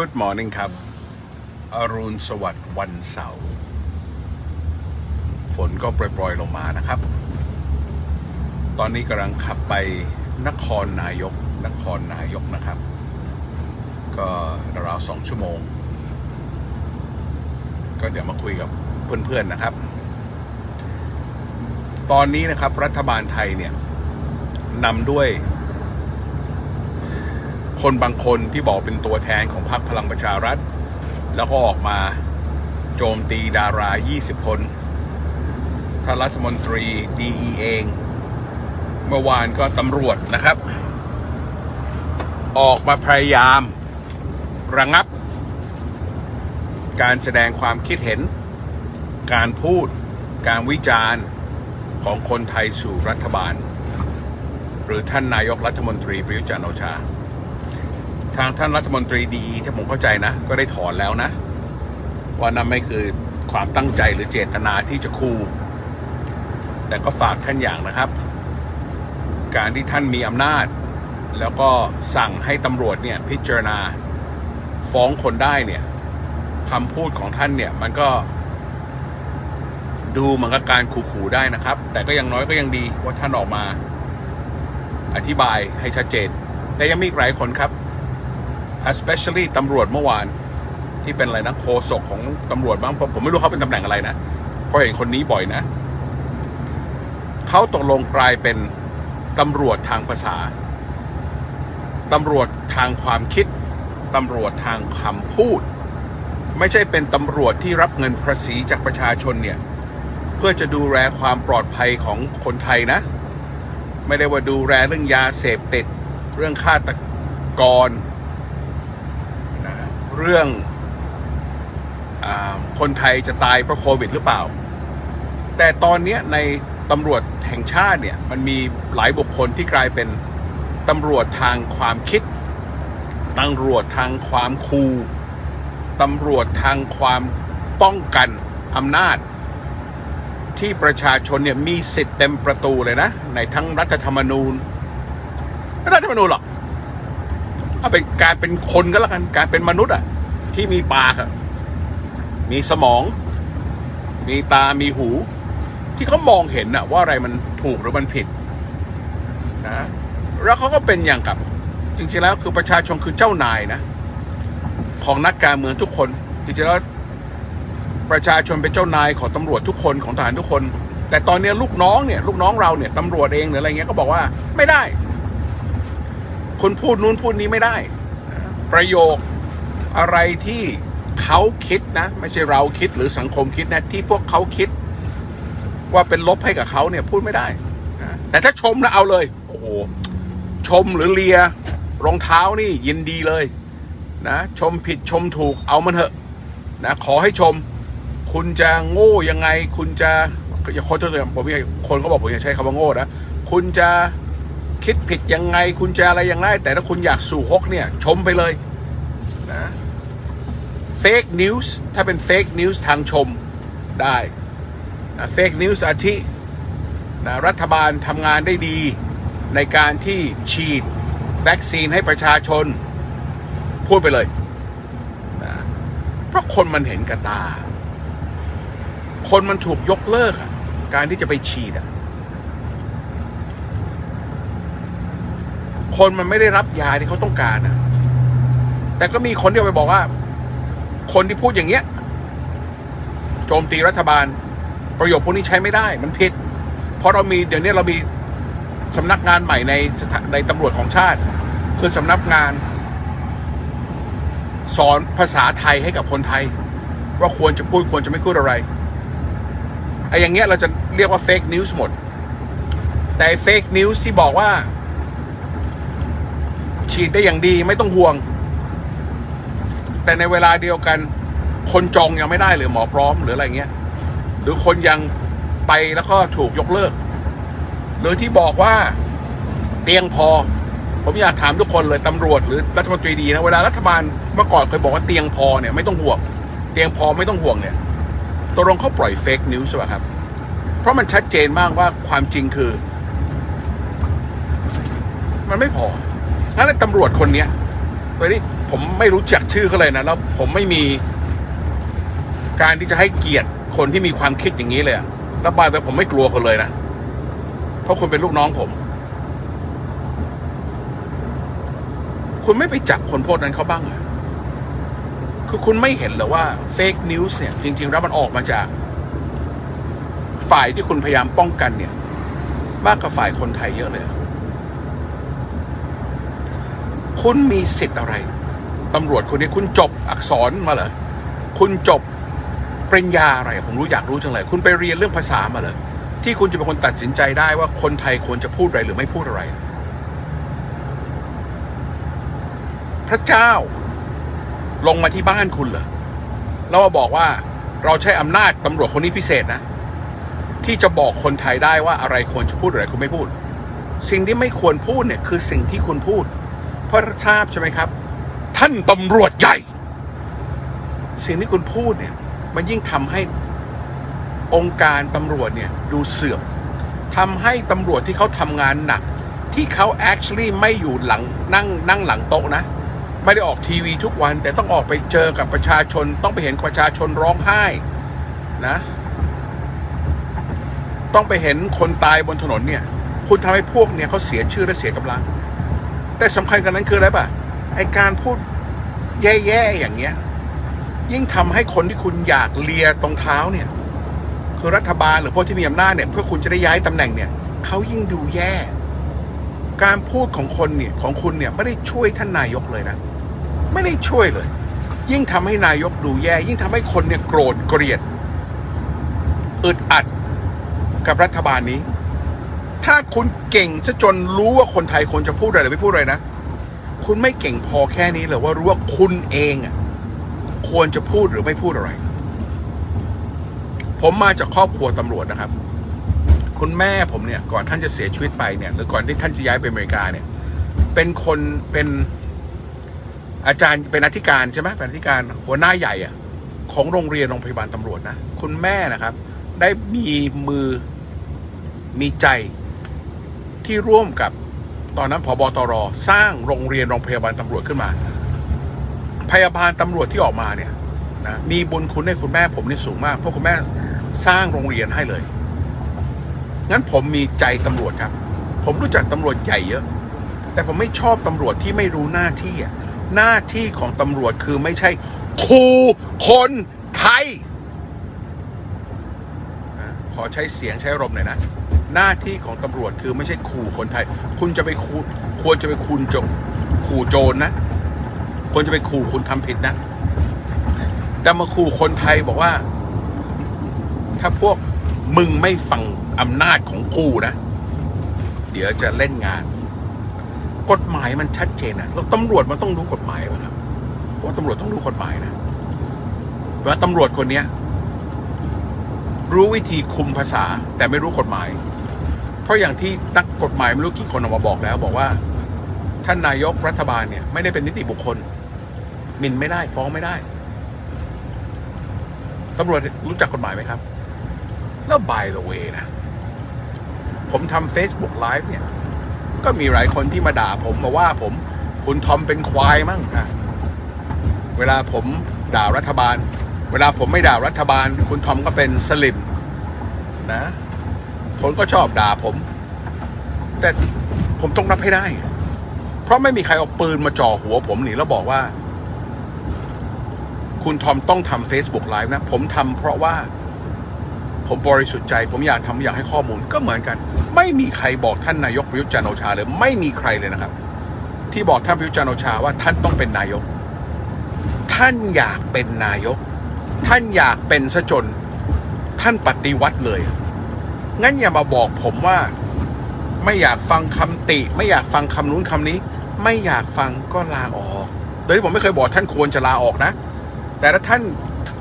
Good morning ครับ อรุณสวัสดิ์วันเสาร์ ฝนก็โปรยๆลงมานะครับ ตอนนี้กำลังขับไปนครนายก นครนายกนะครับ ก็ราวสองชั่วโมง ก็เดี๋ยวมาคุยกับเพื่อนๆนะครับ ตอนนี้นะครับรัฐบาลไทยเนี่ยนำด้วย คนบางคนที่บอกเป็นตัวแทนของพรรคพลังประชารัฐ แล้วก็ออกมาโจมตีดารา 20 คนท่านรัฐมนตรีดีเอง เมื่อวานก็ตำรวจนะครับ ออกมาพยายามระงับ การแสดงความคิดเห็น การพูด การวิจารณ์ของคนไทยสู่รัฐบาล หรือท่านนายกรัฐมนตรีประยุทธ์จันทร์โอชา ทางท่านรัฐมนตรีดีถ้าผมเข้าใจนะ ก็ได้ถอนแล้วนะ ว่านั่นไม่คือความตั้งใจหรือเจตนาที่จะคูแต่ก็ฝากท่านอย่างนะครับ การที่ท่านมีอำนาจ แล้วก็สั่งให้ตำรวจเนี่ยพิจารณาฟ้องคนได้เนี่ยคำพูดของท่านเนี่ยมันก็ ดูเหมือนกับการขู่ๆได้นะครับ แต่ก็ยังน้อยก็ยังดีว่าท่านออกมา อธิบายให้ชัดเจน แต่ยังมีหลายคนครับ especially ตำรวจเมื่อวานที่เป็นอะไรนะโคศกของตำรวจบ้างผมผมไม่รู้เขาเป็นตำแหน่งอะไรนะเพราะเห็นคนนี้บ่อยนะเขาตกลงกลายเป็นตำรวจทางภาษาตำรวจทางความคิดตำรวจทางคำพูด ไม่ใช่เป็นตำรวจที่รับเงินภาษีจากประชาชนเนี่ย เพื่อจะดูแลความปลอดภัยของคนไทยนะ ไม่ได้ว่าดูแลเรื่องยาเสพติด เรื่องฆาตกระ เรื่องอคนไทยจะตายเพราะโควิดหรือเปล่า แต่ตอนนี้ในตำรวจแห่งชาติเนี่ยมันมีหลายบุคคลที่กลายเป็นตำรวจทางความคิดตำรวจทางความคูตำรวจทางความป้องกันอำนาจ ที่ประชาชนเนี่ยมีสิทธิ์เต็มประตูเลยนะ ในทั้งรัฐธรรมนูญรัฐธรรมนูญหรอก เอาเป็นการเป็นคนก็แล้วกัน การเป็นมนุษย์อะ ที่มีปากอะมีสมอง มีตามีหู ที่เขามองเห็นน่ะ ว่าอะไรมันถูกหรือมันผิดนะแล้วเขาก็เป็นอย่างกับ จริงๆแล้วคือประชาชนคือเจ้านายนะ ของนักการเมืองทุกคนจริงๆแล้วประชาชนเป็นเจ้านายของตำรวจทุกคนของทหารทุกคน แต่ตอนนี้ลูกน้องเนี่ย ลูกน้องเราเนี่ยตำรวจเองหรืออะไรเงี้ยก็บอกว่าไม่ได้ คุณพูดนู้นพูดนี้ไม่ได้ ประโยคอะไรที่เขาคิดนะ ไม่ใช่เราคิดหรือสังคมคิดนะ ที่พวกเขาคิด ว่าเป็นลบให้กับเขาเนี่ยพูดไม่ได้ แต่ถ้าชมแล้วเอาเลย โอ้โหชมหรือเลียรองเท้านี่ยินดีเลยนะชมผิดชมถูกเอามันเถอะนะขอให้ชม คุณจะโง่ยังไง คุณจะอย่าคนตัวผมไม่คนเขาบอกผมอย่าใช้คำว่าโง่นะคุณจะ คิดผิดยังไงคุณจะอะไรยังไงแต่ถ้าคุณอยากสู่ฮกเนี่ย ชมไปเลยนะเฟกนิวส์ถ้าเป็นเฟกนิวส์ทางชมได้นะเฟกนิวส์อาทินะรัฐบาลทำงานได้ดีในการที่ฉีดวัคซีนให้ประชาชน พูดไปเลยเพราะคนมันเห็นกับตา คนมันถูกยกเลิกอะการที่จะไปฉีดอะ คนมันไม่ได้รับยาที่เขาต้องการอะแต่ก็มีคนที่ไปบอกว่า คนที่พูดอย่างเงี้ย โจมตีรัฐบาล ประโยคพวกนี้ใช้ไม่ได้ มันผิด เพราะเรามีเดี๋ยวนี้เรามีสำนักงานใหม่ในในตำรวจของชาติ คือสำนักงาน สอนภาษาไทยให้กับคนไทย ว่าควรจะพูดควรจะไม่พูดอะไรไอ้อย่างเงี้ยเราจะเรียกว่าเฟกนิวส์หมด แต่เฟกนิวส์ที่บอกว่า ฉีดได้อย่างดีไม่ต้องห่วง แต่ในเวลาเดียวกัน คนจองยังไม่ได้หรือหมอพร้อมหรืออะไรเงี้ย หรือคนยังไปแล้วก็ถูกยกเลิก หรือที่บอกว่าเตียงพอ ผมอยากถามทุกคนเลยตำรวจหรือรัฐมนตรีดีนะเวลารัฐบาลเมื่อก่อนเคยบอกว่าเตียงพอเนี่ยไม่ต้องห่วงเตียงพอไม่ต้องห่วงเนี่ยตกลงเขาปล่อยเฟกนิวส์ป่ะครับ เพราะมันชัดเจนมากว่าความจริงคือ มันไม่พอ ถ้าในตำรวจคนเนี้ยตอนนี้ผมไม่รู้จักชื่อเขาเลยนะ แล้วผมไม่มีการที่จะให้เกียรติคนที่มีความคิดอย่างนี้เลยอะแล้วบายแต่ผมไม่กลัวคนเลยนะ เพราะคุณเป็นลูกน้องผม คุณไม่ไปจับคนพวกนั้นเขาบ้างอะคือคุณไม่เห็นหรอว่าเฟกนิวส์เนี่ย จริง ๆ แล้วมันออกมาจาก ฝ่ายที่คุณพยายามป้องกันเนี่ย มากกว่าฝ่ายคนไทยเยอะเลย คุณมีสิทธิ์อะไรตำรวจคนนี้คุณจบอักษรมาเหรอคุณจบปริญญาอะไร ผมรู้อยากรู้จังเลยคุณไปเรียนเรื่องภาษามาเหรอที่คุณจะเป็นคนตัดสินใจได้ว่าคนไทยควรจะพูดอะไรหรือไม่พูดอะไร พระเจ้าลงมาที่บ้านคุณเหรอแล้วมาบอกว่าเราใช้อำนาจตำรวจคนนี้พิเศษนะ ที่จะบอกคนไทยได้ว่าอะไรควรจะพูดอะไรคุณไม่พูด สิ่งที่ไม่ควรพูดเนี่ยคือสิ่งที่คุณพูด ราะทราบใช่ไหมครับ ท่านตำรวจใหญ่ สิ่งที่คุณพูดเนี่ย มันยิ่งทำให้องค์การตำรวจเนี่ยดูเสื่อมทำให้ตำรวจที่เขาทำงานหนัก ที่เขา actually ไม่อยู่หลังนั่งนั่งหลังโต๊ะนะ ไม่ได้ออกทีวีทุกวัน แต่ต้องออกไปเจอกับประชาชน ต้องไปเห็นประชาชนร้องไห้นะ ต้องไปเห็นคนตายบนถนนเนี่ย คุณทำให้พวกเนี่ยเขาเสียชื่อและเสียกำลัง แต่สำคัญกันนั้นคืออะไรป่ะไอการพูดแย่ๆอย่างเงี้ย ยิ่งทำให้คนที่คุณอยากเลียตรงเท้าเนี่ย คือรัฐบาลหรือพวกที่มีอำนาจเนี่ย เพื่อคุณจะได้ย้ายตำแหน่งเนี่ยเขายิ่งดูแย่ การพูดของคนเนี่ยของคุณเนี่ยไม่ได้ช่วยท่านนายกเลยนะ ไม่ได้ช่วยเลย ยิ่งทำให้นายกดูแย่ ยิ่งทำให้คนเนี่ยโกรธเกลียดอึดอัดกับรัฐบาลนี้ ถ้าคุณเก่งซะจนรู้ว่าคนไทยควรจะพูดอะไรหรือไม่พูดอะไรนะ คุณไม่เก่งพอแค่นี้เลยว่ารู้ว่าคุณเองอะควรจะพูดหรือไม่พูดอะไร ผมมาจากครอบครัวตำรวจนะครับ คุณแม่ผมเนี่ย ก่อนท่านจะเสียชีวิตไปเนี่ย หรือก่อนที่ท่านจะย้ายไปอเมริกาเนี่ย เป็นคนเป็นอาจารย์เป็นอธิการใช่ไหมเป็นอธิการหัวหน้าใหญ่อะของโรงเรียนโรงพยาบาลตำรวจนะ คุณแม่นะครับ ได้มีมือมีใจ ที่ร่วมกับตอนนั้นพบตรสร้างโรงเรียนโรงพยาบาลตำรวจขึ้นมา พยาบาลตำรวจที่ออกมาเนี่ยนะมีบุญคุณให้คุณแม่ผมนี่สูงมากเพราะคุณแม่สร้างโรงเรียนให้เลย งั้นผมมีใจตำรวจครับ ผมรู้จักตำรวจใหญ่เยอะ แต่ผมไม่ชอบตำรวจที่ไม่รู้หน้าที่อะหน้าที่ของตำรวจคือไม่ใช่ครูคนไทย ขอใช้เสียงใช้รมหน่อยนะ หน้าที่ของตำรวจคือไม่ใช่ขู่คนไทย คุณจะไปคูควรจะไปคุณจบขู่โจรนะควรจะไปขู่คุณทำผิดนะ แต่มาขู่คนไทยบอกว่า ถ้าพวกมึงไม่ฟังอำนาจของกูนะ เดี๋ยวจะเล่นงาน กฎหมายมันชัดเจนนะแล้วตำรวจมันต้องรู้กฎหมายนครับเพราะว่าตำรวจต้องรู้กฎหมายนะว่าตำรวจคนเนี้ยรู้วิธีคุมภาษาแต่ไม่รู้กฎหมาย เพราะอย่างที่นักกฎหมายไม่รู้กี่คนออกมาบอกแล้ว บอกว่า ท่านนายกรัฐบาลเนี่ย ไม่ได้เป็นนิติบุคคลหมิ่นไม่ได้ ฟ้องไม่ได้ตำรวจรู้จักกฎหมายไหมครับ แล้ว by the way นะ ผมทำ Facebook Live เนี่ย ก็มีหลายคนที่มาด่าผมมาว่าผม คุณทอมเป็นควายมั้งอะเวลาผมด่ารัฐบาล เวลาผมไม่ด่ารัฐบาล คุณทอมก็เป็นสลิมนะ คนก็ชอบด่าผม แต่ผมต้องรับให้ได้ เพราะไม่มีใครเอาปืนมาจ่อหัวผมหนีแล้วบอกว่า คุณทอมต้องทำ Facebook Live นะ ผมทำเพราะว่า ผมบริสุทธิ์ใจ ผมอยากทำอยากให้ข้อมูลก็เหมือนกัน ไม่มีใครบอกท่านนายกประยุทธ์จันโอชาเลยไม่มีใครเลยนะครับ ที่บอกท่านประยุทธ์จันโอชาว่าท่านต้องเป็นนายก ท่านอยากเป็นนายก ท่านอยากเป็นซะจน ท่านปฏิวัติเลย งั้นอย่ามาบอกผมว่า ไม่อยากฟังคำติ ไม่อยากฟังคำนู้นคำนี้ ไม่อยากฟังก็ลาออก โดยที่ผมไม่เคยบอกท่านควรจะลาออกนะ แต่ถ้าท่าน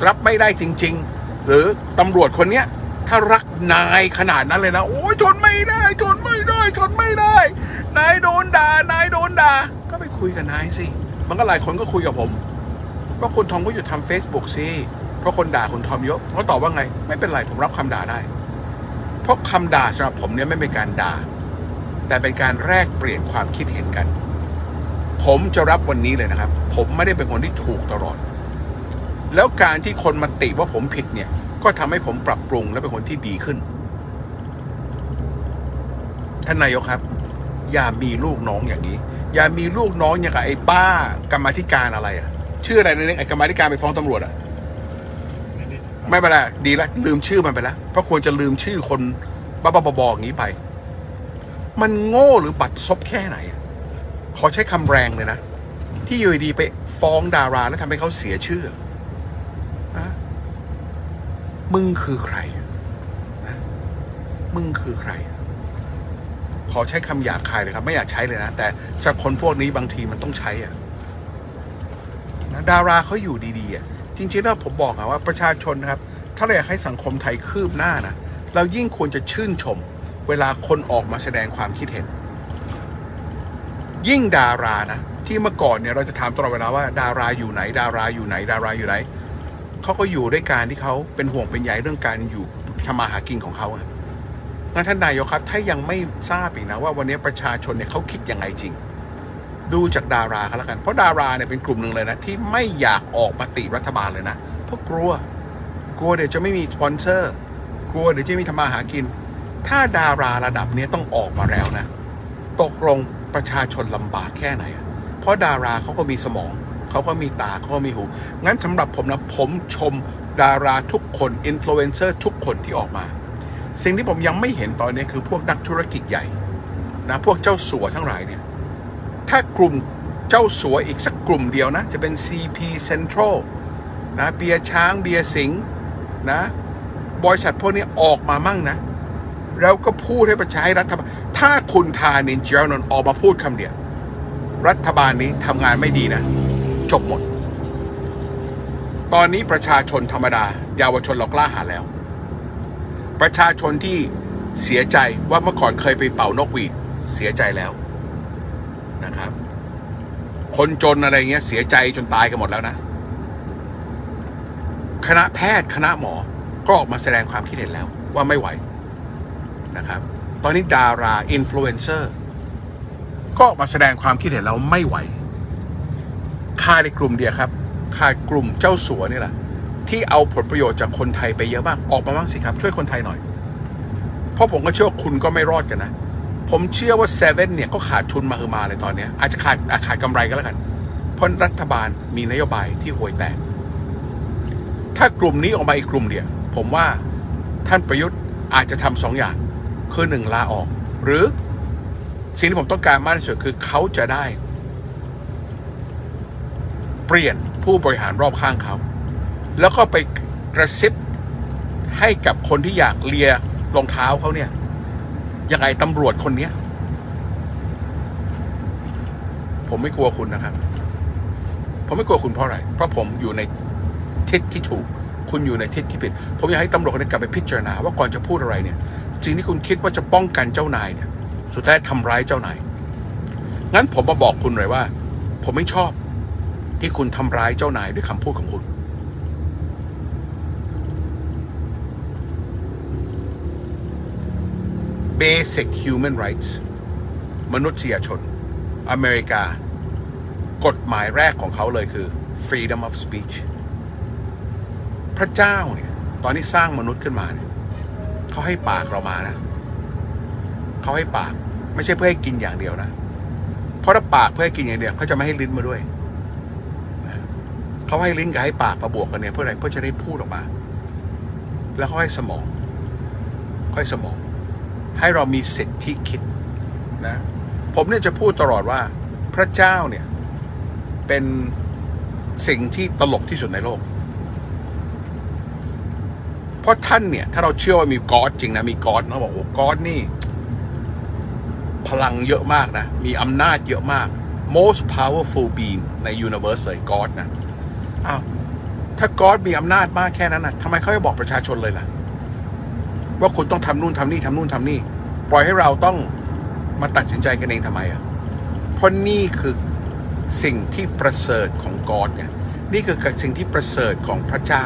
รับไม่ได้จริง ๆ หรือตำรวจคนเนี้ยถ้ารักนายขนาดนั้นเลยนะ โอ้ยทนไม่ได้ทนไม่ได้ทนไม่ได้ นายโดนด่านายโดนด่าก็ไปคุยกับนายสิมันก็หลายคนก็คุยกับผมว่าคุณทอมก็หยุดทำ Facebook สิเพราะคนด่าคุณทอมเยอะเขาตอบว่าไง ไม่เป็นไรผมรับคำด่าได้ เพราะคำด่าสำหรับผมเนี่ยไม่เป็นการด่า แต่เป็นการแลกเปลี่ยนความคิดเห็นกัน ผมจะรับวันนี้เลยนะครับ ผมไม่ได้เป็นคนที่ถูกตลอด แล้วการที่คนมาติว่าผมผิดเนี่ย ก็ทำให้ผมปรับปรุงและเป็นคนที่ดีขึ้นท่านนายกครับ อย่ามีลูกน้องอย่างนี้ อย่ามีลูกน้องอย่างกับไอ้บ้ากรรมธิการอะไรอะชื่ออะไรนะเนี่ยไอ้กรรมธิการไปฟ้องตำรวจอะ ไม่เป็นไรดีแล้วลืมชื่อมันไปแล้วเพราะควรจะลืมชื่อคนบ้าๆบอๆอย่างนี้ไป มันโง่หรือบัตรซบแค่ไหน ขอใช้คำแรงเลยนะ ที่อยู่ดีไปฟ้องดาราแล้วทำให้เขาเสียชื่อนะมึงคือใครนะมึงคือใคร ขอใช้คำหยาบคายเลยครับ ไม่อยากใช้เลยนะ แต่สำหรับคนพวกนี้บางทีมันต้องใช้อะนะดาราเขาอยู่ดีๆอะ จริงๆแล้วผมบอกอะว่าประชาชนนะครับ ถ้าเราอยากให้สังคมไทยคืบหน้านะเรายิ่งควรจะชื่นชม เวลาคนออกมาแสดงความคิดเห็น ยิ่งดารานะที่เมื่อก่อนเนี่ยเราจะถามตลอดเวลาว่าดาราอยู่ไหน ดาราอยู่ไหน ดาราอยู่ไหนเขาก็อยู่ด้วยการที่เขาเป็นห่วงเป็นใยเรื่องการอยู่ทำมาหากินของเขาอะงั้นท่านนายกครับ ถ้ายังไม่ทราบอีกนะว่าวันนี้ประชาชนเนี่ยเขาคิดยังไงจริง ดูจากดาราเขาแล้วกัน เพราะดาราเนี่ยเป็นกลุ่มหนึ่งเลยนะ ที่ไม่อยากออกมาติรัฐบาลเลยนะ เพราะกลัว กลัวเดี๋ยวจะไม่มีสปอนเซอร์ กลัวเดี๋ยวจะไม่มีทำมาหากิน ถ้าดาราระดับนี้ต้องออกมาแล้วนะ ตกลงประชาชนลำบากแค่ไหน เพราะดาราเขาก็มีสมอง เขาก็มีตาเขาก็มีหู งั้นสำหรับผมนะ ผมชมดาราทุกคนอินฟลูเอนเซอร์ทุกคนที่ออกมา สิ่งที่ผมยังไม่เห็นตอนนี้คือพวกนักธุรกิจใหญ่นะพวกเจ้าสัวทั้งหลายเนี่ย ถ้ากลุ่มเจ้าสัวอีกสักกลุ่มเดียวนะ จะเป็น CP Central นะเบียร์ช้างเบียร์สิงนะบริษัทพวกนี้ออกมามั่งนะ แล้วก็พูดให้ประชาให้รัฐบาล ถ้าคุณทานินเจรนนออกมาพูดคำเดียว รัฐบาลนี้ทำงานไม่ดีนะ จบหมด ตอนนี้ประชาชนธรรมดาเยาวชนเรากล้าหาแล้ว ประชาชนที่เสียใจว่าเมื่อก่อนเคยไปเป่านกหวีดเสียใจแล้ว นะครับ คนจนอะไรเงี้ยเสียใจจนตายกันหมดแล้วนะ คณะแพทย์คณะหมอก็ออกมาแสดงความคิดเห็นแล้วว่าไม่ไหวนะครับ ตอนนี้ดาราอินฟลูเอนเซอร์ก็ออกมาแสดงความคิดเห็นแล้วไม่ไหวค่าในกลุ่มเดียวครับค่ากลุ่มเจ้าสัวนี่แหละที่เอาผลประโยชน์จากคนไทยไปเยอะมากออกมาบ้างสิครับ ช่วยคนไทยหน่อย เพราะผมก็เชื่อว่าคุณก็ไม่รอดกันนะ ผมเชื่อว่าเซเว่นเนี่ยก็ขาดทุนมาคือมาเลยตอนนี้อาจจะขาดอาจขาดกำไรก็แล้วกัน เพราะรัฐบาลมีนโยบายที่ห่วยแตก ถ้ากลุ่มนี้ออกมาอีกกลุ่มเดียวผมว่าท่านประยุทธ์อาจจะทำสองอย่าง คือหนึ่งลาออก หรือสิ่งที่ผมต้องการมากที่สุดคือเขาจะได้ เปลี่ยนผู้บริหารรอบข้างเขา แล้วก็ไปกระซิบให้กับคนที่อยากเลียรองเท้าเขาเนี่ย ยังไงตำรวจคนเนี้ย ผมไม่กลัวคุณนะครับ ผมไม่กลัวคุณเพราะอะไร เพราะผมอยู่ในทิศที่ถูก คุณอยู่ในทิศที่ผิด ผมอยากให้ตำรวจคนนี้กลับไปพิจารณาว่าก่อนจะพูดอะไรเนี่ยสิ่งที่คุณคิดว่าจะป้องกันเจ้านายเนี่ย สุดท้ายทำร้ายเจ้านาย งั้นผมมาบอกคุณเลยว่า ผมไม่ชอบที่คุณทำร้ายเจ้านายด้วยคำพูดของคุณ Basic Human Rights มนุษยชน อเมริกา กฎหมายแรกของเขาเลยคือ freedom of speech พระเจ้าเนี่ยตอนที่สร้างมนุษย์ขึ้นมาเนี่ยเขาให้ปากเรามานะเขาให้ปากไม่ใช่เพื่อให้กินอย่างเดียวนะ เพราะถ้าปากเพื่อให้กินอย่างเดียวเขาจะไม่ให้ลิ้นมาด้วยนะเขาให้ลิ้นกับให้ปากมาบวกกันเนี่ยเพื่ออะไรเพื่อจะได้พูดออกมา แล้วเขาให้สมองเขาให้สมอง ให้เรามีสิทธิคิดนะผมเนี่ยจะพูดตลอดว่าพระเจ้าเนี่ยเป็นสิ่งที่ตลกที่สุดในโลก เพราะท่านเนี่ย ถ้าเราเชื่อว่ามีกอดจริงนะ มีกอดนะบอกโอ้กอดนี่ พลังเยอะมากนะ มีอำนาจเยอะมาก most powerful being ใน universe เลยกอดนะอ้าวถ้ากอดมีอำนาจมากแค่นั้นนะทำไมเขาไม่บอกประชาชนเลยล่ะ ว่าคุณต้องทำนู่นทำนี่ทำนู่นทำนี่ ปล่อยให้เราต้องมาตัดสินใจกันเองทำไมอะเพราะนี่คือสิ่งที่ประเสริฐของกอดเนี่ยนี่คือสิ่งที่ประเสริฐของพระเจ้า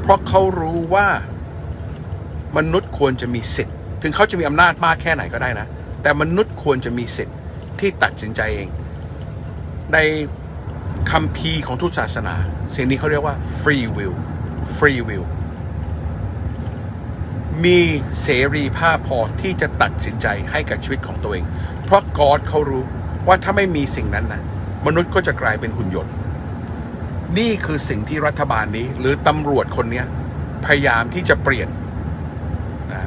เพราะเขารู้ว่ามนุษย์ควรจะมีสิทธิ์ ถึงเขาจะมีอำนาจมากแค่ไหนก็ได้นะ แต่มนุษย์ควรจะมีสิทธิ์ที่ตัดสินใจเอง ในคัมภีของทุกศาสนา สิ่งนี้เขาเรียกว่า free will free will มีเสรีภาพพอที่จะตัดสินใจให้กับชีวิตของตัวเอง เพราะกอดเขารู้ว่าถ้าไม่มีสิ่งนั้นนะมนุษย์ก็จะกลายเป็นหุ่นยนต์ นี่คือสิ่งที่รัฐบาลนี้หรือตำรวจคนนี้พยายามที่จะเปลี่ยนนะ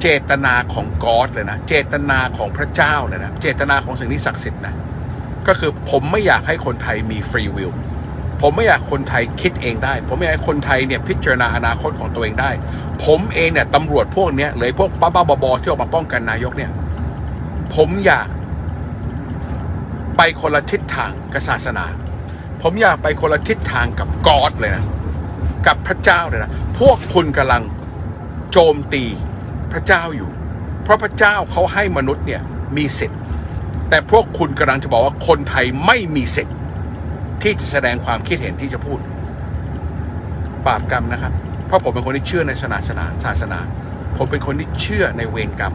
เจตนาของกอดเลยนะ เจตนาของพระเจ้าเลยนะ เจตนาของสิ่งที่ศักดิ์สิทธิ์นะ ก็คือผมไม่อยากให้คนไทยมีฟรีวิล ผมไม่อยากคนไทยคิดเองได้ ผมไม่อยากให้คนไทยเนี่ยพิจารณาอนาคตของตัวเองได้ ผมเองเนี่ยตำรวจพวกเนี้ยเลยพวกบ้าๆบอๆที่ออกมาป้องกันนายกเนี่ย ผมอยาก ไปคนละทิศทางกับศาสนา ผมอยากไปคนละทิศทางกับกอดเลยนะ กับพระเจ้าเลยนะ พวกคุณกำลังโจมตีพระเจ้าอยู่ เพราะพระเจ้าเขาให้มนุษย์เนี่ยมีสิทธิ์ แต่พวกคุณกำลังจะบอกว่าคนไทยไม่มีสิทธิ์ ที่จะแสดงความคิดเห็นที่จะพูด บาปกรรมนะครับ เพราะผมเป็นคนที่เชื่อในศาสนาศาสนา ผมเป็นคนที่เชื่อในเวรกรรม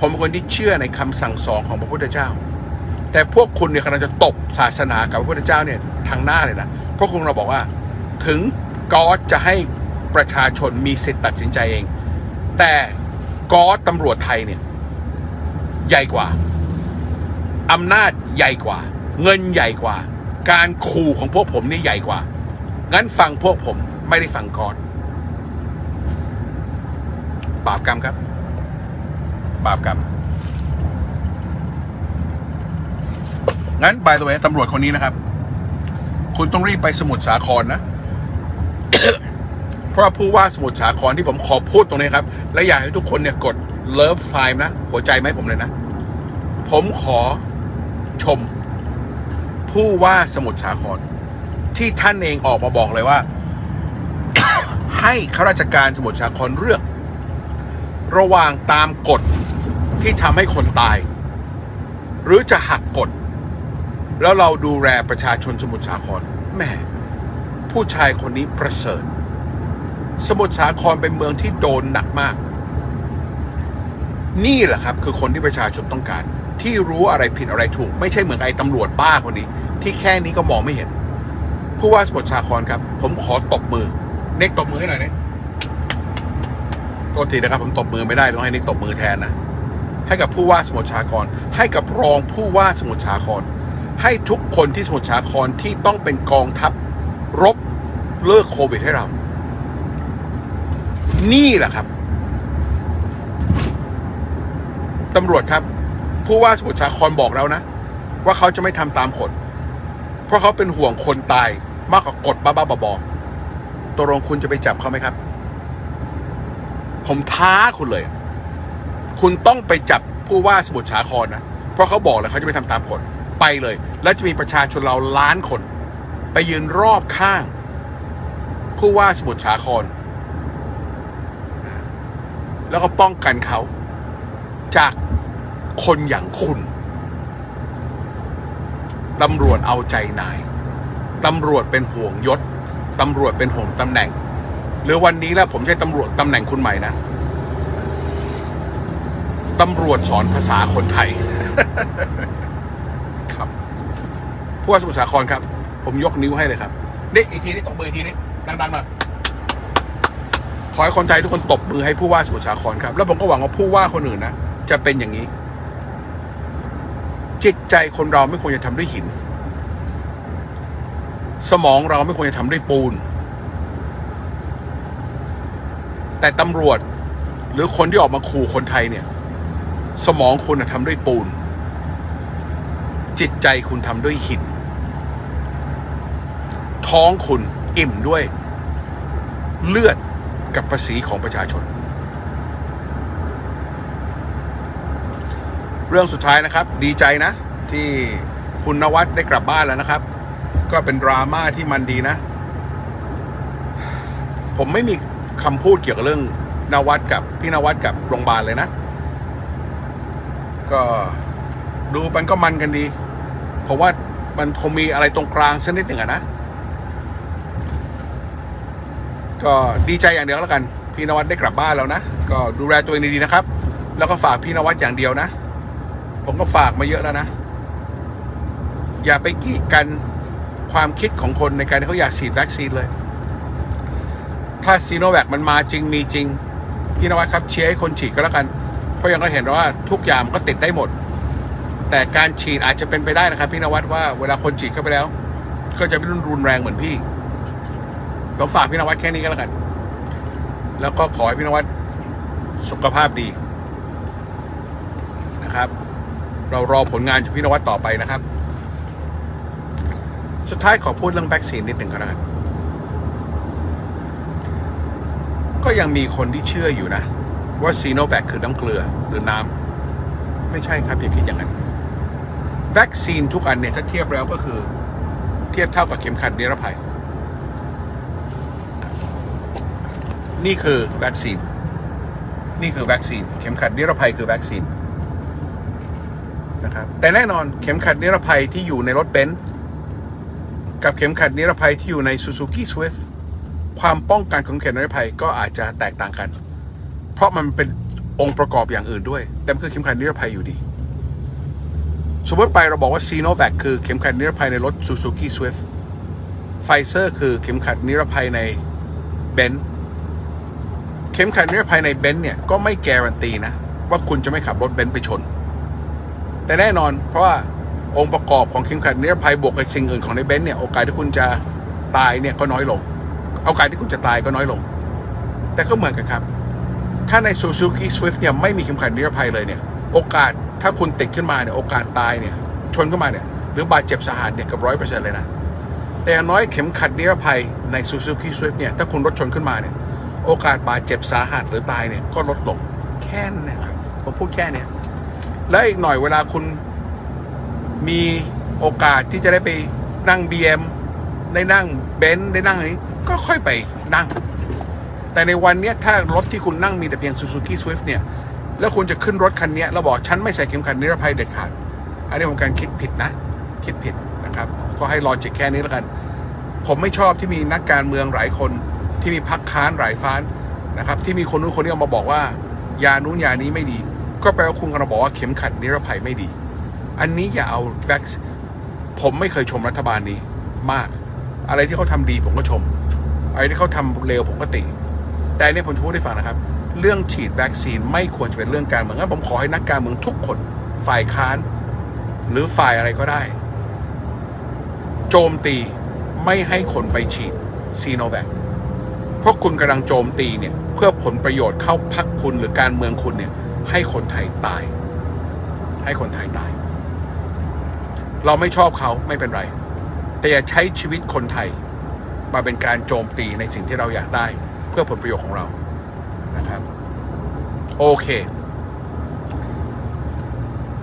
ผมเป็นคนที่เชื่อในคำสั่งสอนของพระพุทธเจ้า แต่พวกคุณเนี่ยกำลังจะตบศาสนากับพระพุทธเจ้าเนี่ยทางหน้าเลยนะเพราะคุณเราบอกว่า ถึงกอดจะให้ประชาชนมีสิทธิ์ตัดสินใจเอง แต่กอดตำรวจไทยเนี่ยใหญ่กว่าอำนาจใหญ่กว่า เงินใหญ่กว่า การขู่ของพวกผมนี่ใหญ่กว่า งั้นฟังพวกผมไม่ได้ฟังกอดบาปกรรมครับ บาปกรรม งั้น by the way ตำรวจคนนี้นะครับ คุณต้องรีบไปสมุทรสาครนะ เพราะผู้ว่าสมุทรสาครที่ผมขอพูดตรงนี้ครับ และอยากให้ทุกคนเนี่ยกด love five นะ หัวใจไหมผมเลยนะ ผมขอชม ผู้ว่าสมุทรสาคร ที่ท่านเองออกมาบอกเลยว่า ให้ข้าราชการสมุทรสาครเลือก ระหว่างตามกฎที่ทำให้คนตาย หรือจะหักกฎ แล้วเราดูแลประชาชนสมุทรสาครแม่ผู้ชายคนนี้ประเสริฐ สมุทรสาครเป็นเมืองที่โดนหนักมาก นี่แหละครับคือคนที่ประชาชนต้องการ ที่รู้อะไรผิดอะไรถูก ไม่ใช่เหมือนไอ้ตำรวจบ้าคนนี้ ที่แค่นี้ก็มองไม่เห็น ผู้ว่าสมุทรสาครครับ ผมขอตบมือ เน็กตบมือให้หน่อยเน็กโทษทีนะครับ ผมตบมือไม่ได้ต้องให้เน็กตบมือแทนนะให้กับผู้ว่าสมุทรสาคร ให้กับรองผู้ว่าสมุทรสาคร ให้ทุกคนที่สมุทรสาครที่ต้องเป็นกองทัพรบเลิกโควิดให้เรา นี่แหละครับตำรวจครับ ผู้ว่าสมุทรสาครบอกแล้วนะ ว่าเขาจะไม่ทำตามกฎเพราะเขาเป็นห่วงคนตายมากกว่ากฎบ้าๆบอๆตกลงคุณจะไปจับเขาไหมครับ ผมท้าคุณเลย คุณต้องไปจับผู้ว่าสมุทรสาครนะเพราะเขาบอกแล้วเขาจะไม่ทำตามกฎไปเลย แล้วจะมีประชาชนเราล้านคน ไปยืนรอบข้าง ผู้ว่าสมุทรสาคร แล้วก็ป้องกันเขาจาก คนอย่างคุณตำรวจเอาใจนายตำรวจเป็นห่วงยศตำรวจเป็นห่วงตำแหน่ง หรือวันนี้แล้วผมใช้ตำรวจตำแหน่งคุณใหม่นะตำรวจสอนภาษาคนไทย ครับผู้ว่าสมุทรสาครครับ ผมยกนิ้วให้เลยครับนี่อีกทีนี่ตบมืออีกทีนี่ดังๆหน่อยขอให้คนไทยทุกคนตบมือให้ผู้ว่าสมุทรสาครครับ แล้วผมก็หวังว่าผู้ว่าคนอื่นนะจะเป็นอย่างนี้ จิตใจคนเราไม่ควรจะทำด้วยหิน สมองเราไม่ควรจะทำด้วยปูน แต่ตำรวจหรือคนที่ออกมาขู่คนไทยเนี่ย สมองคุณนทำด้วยปูน จิตใจคุณทำด้วยหิน ท้องคุณอิ่มด้วย เลือดกับภาษีของประชาชน รื่องสุดท้ายนะครับ ดีใจนะ ที่คุณนวัดได้กลับบ้านแล้วนะครับ ก็เป็นดราม่าที่มันดีนะ ผมไม่มีคำพูดเกี่ยวกับเรื่องนวัดกับพี่นวัดกับโรงพยาบาลเลยนะ ก็ดูมันก็มันกันดี เพราะว่ามันคงมีอะไรตรงกลางสักนิดหนึ่งอะนะ ก็ดีใจอย่างเดียวแล้วกัน พี่นวัดได้กลับบ้านแล้วนะ ก็ดูแลตัวเองดีๆนะครับ แล้วก็ฝากพี่นวัดอย่างเดียวนะ ผมก็ฝากมาเยอะแล้วนะ อย่าไปกีดกันความคิดของคนในการที่เขาอยากฉีดวัคซีนเลย ถ้าซีโนแวคมันมาจริงมีจริง พี่นวัดครับเชียร์ให้คนฉีดก็แล้วกัน เพราะยังก็เห็นว่าทุกอย่างมันก็ติดได้หมด แต่การฉีดอาจจะเป็นไปได้นะครับ พี่นวัดว่าเวลาคนฉีดเข้าไปแล้ว ก็จะไม่รุนแรงเหมือนพี่ต้อฝากพี่นวัดแค่นี้ก็แล้วกัน แล้วก็ขอให้พี่นวัดสุขภาพดีนะครับ เรารอผลงานจากพี่นวัดต่อไปนะครับ สุดท้ายขอพูดเรื่องวัคซีนนิดหนึ่งก็แล้วกันก็ยังมีคนที่เชื่ออยู่นะ ว่าซีโนแวคคือน้ำเกลือหรือน้ำไม่ใช่ครับอย่าคิดอย่างนั้นวัคซีนทุกอันเนี่ยถ้าเทียบแล้วก็คือ เทียบเท่ากับเข็มขัดนิรภัย นี่คือวัคซีน นี่คือวัคซีน เข็มขัดนิรภัยคือวัคซีน นะครับแต่แน่นอนเข็มขัดนิรภัยที่อยู่ในรถเบนซ์กับเข็มขัดนิรภัยที่อยู่ใน Suzuki Swift ความป้องกันของเข็มขัดนิรภัยก็อาจจะแตกต่างกัน เพราะมันเป็นองค์ประกอบอย่างอื่นด้วย แต่มันคือเข็มขัดนิรภัยอยู่ดี สมมติไปเราบอกว่าซีโนแวคคือเข็มขัดนิรภัยในรถ Suzuki Swift ไฟเซอร์คือเข็มขัดนิรภัยในเบนซ์เข็มขัดนิรภัยในเบนซ์เนี่ยก็ไม่การันตีนะ ว่าคุณจะไม่ขับรถเบนซ์ไปชน แต่แน่นอนเพราะว่าองค์ประกอบของเข็มขัดนิรภัยบวกกับสิ่งอื่นของในเบนซ์เนี่ยโอกาสที่คุณจะตายเนี่ยก็น้อยลงโอกาสที่คุณจะตายก็น้อยลง แต่ก็เหมือนกันครับ ถ้าใน Suzuki Swift เนี่ยไม่มีเข็มขัดนิรภัยเลยเนี่ย โอกาสถ้าคุณติดขึ้นมาเนี่ยโอกาสตายเนี่ยชนขึ้นมาเนี่ยหรือบาดเจ็บสาหัสเนี่ยกับร้อยเปอร์เซ็นต์เลยนะ แต่อย่างน้อยเข็มขัดนิรภัยใน Suzuki Swift เนี่ยถ้าคุณรถชนขึ้นมาเนี่ยโอกาสบาดเจ็บสาหัสหรือตายเนี่ยก็ลดลงแค่นั้นครับผมพูดแค่นี้ และอีกหน่อยเวลาคุณมีโอกาสที่จะได้ไปนั่ง BM ได้นั่งเบนซ์ได้นั่งอะไรก็ค่อยไปนั่ง แต่ในวันนี้ถ้ารถที่คุณนั่งมีแต่เพียง Suzuki Swift เนี่ย แล้วคุณจะขึ้นรถคันนี้แล้วบอกฉันไม่ใส่เข็มขัดนิรภัยเด็ดขาด อันนี้ผมการคิดผิดนะ คิดผิดนะครับ ก็ให้รอจิกแค่นี้แล้วกัน ผมไม่ชอบที่มีนักการเมืองหลายคนที่มีพักค้านหลายฟ้านนะครับ ที่มีคนนู้นคนนี้ออกมาบอกว่ายานู้นยานี้ไม่ดี ก็แปลว่าคุณกำลังบอกว่าเข็มขัดนิรภัยไม่ดี อันนี้อย่าเอาแฟกซ์ผมไม่เคยชมรัฐบาลนี้มาก อะไรที่เขาทำดีผมก็ชม อะไรที่เขาทำเร็วผมก็ติ แต่นนี่ผมจะพูดให้ฟังนะครับ เรื่องฉีดวัคซีนไม่ควรจะเป็นเรื่องการเมืองงั้นผมขอให้นักการเมืองทุกคนฝ่ายค้าน หรือฝ่ายอะไรก็ได้ โจมตีไม่ให้คนไปฉีดซีโนแวคเพราะคุณกำลังโจมตีเนี่ย เพื่อผลประโยชน์เข้าพักคุณหรือการเมืองคุณเนี่ย ให้คนไทยตาย ให้คนไทยตาย เราไม่ชอบเขาไม่เป็นไร แต่อย่าใช้ชีวิตคนไทย มาเป็นการโจมตีในสิ่งที่เราอยากได้ เพื่อผลประโยชน์ของเรานะครับ โอเค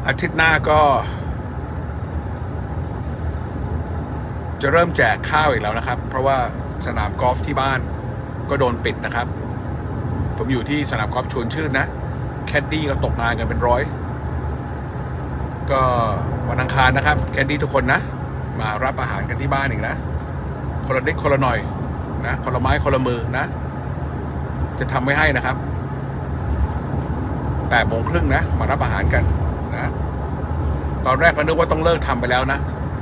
อาทิตย์หน้าก็ จะเริ่มแจกข้าวอีกแล้วนะครับ เพราะว่าสนามกอล์ฟที่บ้านก็โดนปิดนะครับ ผมอยู่ที่สนามกอล์ฟชวนชื่นนะ ดดี้ก็ตกงานกันเป็นร้อย ก็วันอังคารนะครับ แคดดี้ทุกคนนะ มารับอาหารกันที่บ้านอีกนะ คนละนิดคนละหน่อยนะคนละไม้คนละมือนะ จะทำไม่ให้นะครับแปดโมงครึ่งนะ มารับอาหารกันนะ ตอนแรกก็นึกว่าต้องเลิกทำไปแล้วนะ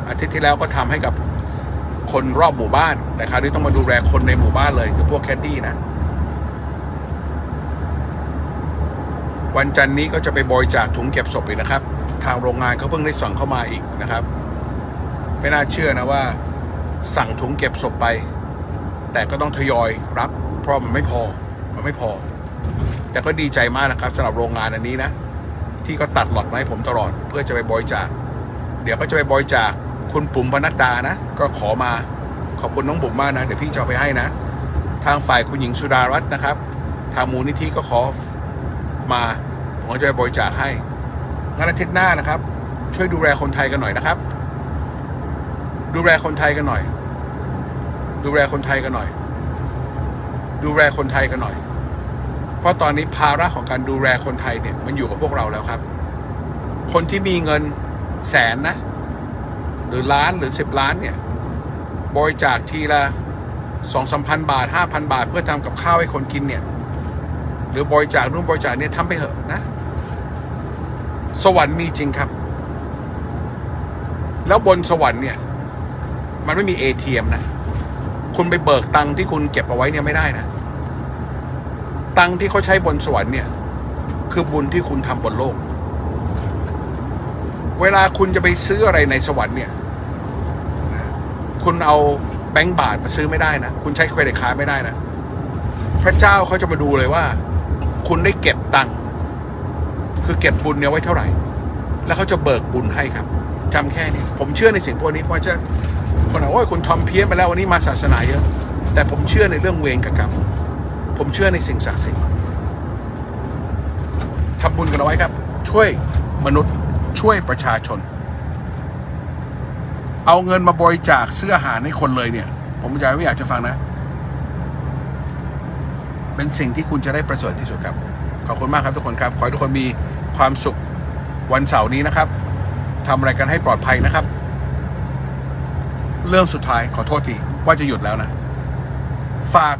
อาทิตย์ที่แล้วก็ทำให้กับคนรอบหมู่บ้าน แต่คราวนี้ต้องมาดูแลคนในหมู่บ้านเลย คือพวกแคดดี้นะ วันจันนี้ก็จะไปบริจาคถุงเก็บศพอีกนะครับ ทางโรงงานเขาเพิ่งได้สั่งเข้ามาอีกนะครับ ไม่น่าเชื่อนะว่า สั่งถุงเก็บศพไป แต่ก็ต้องทยอยรับ เพราะมันไม่พอมันไม่พอ แต่ก็ดีใจมากนะครับสำหรับโรงงานอันนี้นะ ที่ก็ตัดหลอดมาให้ผมตลอด เพื่อจะไปบริจาคเดี๋ยวก็จะไปบริจาคคุณปุ๋มพนัดดานะ ก็ขอมาขอบคุณน้องบุ๋มมากนะ เดี๋ยวพี่จะไปให้นะ ทางฝ่ายคุณหญิงสุดารัตน์นะครับ ทางมูลนิธิก็ขอ มาผมจะบริจาคให้งั้นอาทิตย์หน้านะครับ ช่วยดูแลคนไทยกันหน่อยนะครับ ดูแลคนไทยกันหน่อย ดูแลคนไทยกันหน่อย ดูแลคนไทยกันหน่อย เพราะตอนนี้ภาระของการดูแลคนไทยเนี่ยมันอยู่กับพวกเราแล้วครับ คนที่มีเงินแสนนะ หรือล้านหรือสิบล้านเนี่ยบริจาคทีละสองสามพันบาทห้าพันบาท เพื่อทำกับข้าวให้คนกินเนี่ย หรือบริจาคนู่นบริจาคเนี่ยทำไปเถอะนะ สวรรค์มีจริงครับ แล้วบนสวรรค์เนี่ย มันไม่มี ATM นะ คุณไปเบิกตังค์ที่คุณเก็บเอาไว้เนี่ยไม่ได้นะ ตังค์ที่เขาใช้บนสวรรค์เนี่ย คือบุญที่คุณทำบนโลก เวลาคุณจะไปซื้ออะไรในสวรรค์เนี่ย คุณเอาแบงก์บาทมาซื้อไม่ได้นะ คุณใช้เครดิตการ์ดไม่ได้นะพระเจ้าเขาจะมาดูเลยว่า คุณได้เก็บตังค์คือเก็บบุญเนี่ยไว้เท่าไหร่ แล้วเขาจะเบิกบุญให้ครับจำแค่นี้ ผมเชื่อในสิ่งพวกนี้เพราะจะคนบอกว่าคุณทอมเพี้ยนไปแล้ววันนี้มาศาสนาเยอะแต่ผมเชื่อในเรื่องเวรกับกรรมผมเชื่อในสิ่งศักดิ์สิทธิ์ทำบุญกันเอาไว้ครับ ช่วยมนุษย์ช่วยประชาชน เอาเงินมาบริจาคซื้ออาหารให้คนเลยเนี่ย ผมอยากไม่อยากจะฟังนะ เป็นสิ่งที่คุณจะได้ประเสริฐที่สุดครับ ขอบคุณมากครับทุกคนครับ ขอให้ทุกคนมีความสุขวันเสาร์นี้นะครับทำอะไรกันให้ปลอดภัยนะครับ เรื่องสุดท้ายขอโทษทีว่าจะหยุดแล้วนะ ฝาก